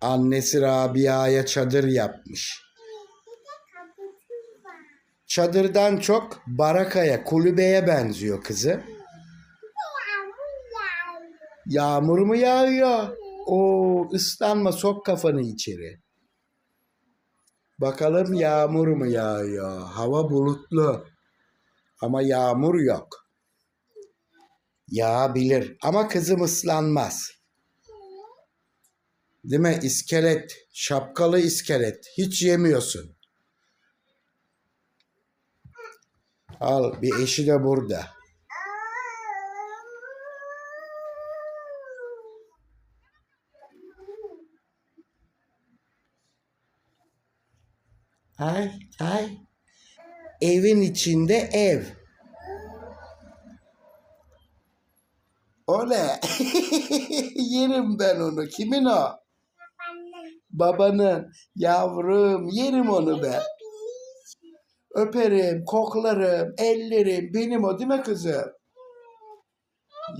Annesi Rabia'ya çadır yapmış. Çadırdan çok barakaya, kulübeye benziyor kızı. Yağmur mu yağıyor? Oo, ıslanma sok kafanı içeri. Bakalım yağmur mu yağıyor? Hava bulutlu. Ama yağmur yok. Yağabilir ama kızım ıslanmaz. Değil mi? İskelet, şapkalı iskelet. Hiç yemiyorsun. Al bir eşi de burada. Ay ay. Evin içinde ev. O ne? Yerim ben onu. Kimin o? Babanın. Yavrum yerim onu ben. Öperim, koklarım, ellerim. Benim o değil mi kızım?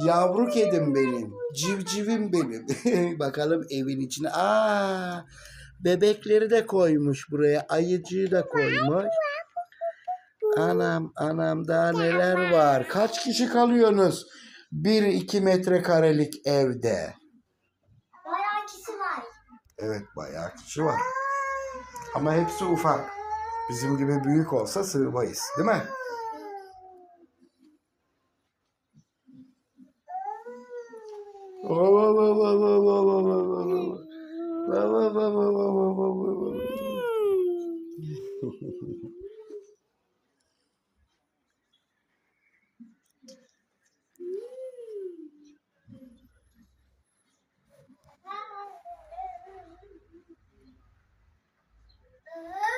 Yavru kedim benim. Civcivim benim. Bakalım evin içine. Aa, bebekleri de koymuş buraya. Ayıcığı da koymuş. Anam anam daha neler var. Kaç kişi kalıyorsunuz? Bir iki metrekarelik evde. Evet bayağı kişi var. Ama hepsi ufak. Bizim gibi büyük olsa sığmayız değil mi?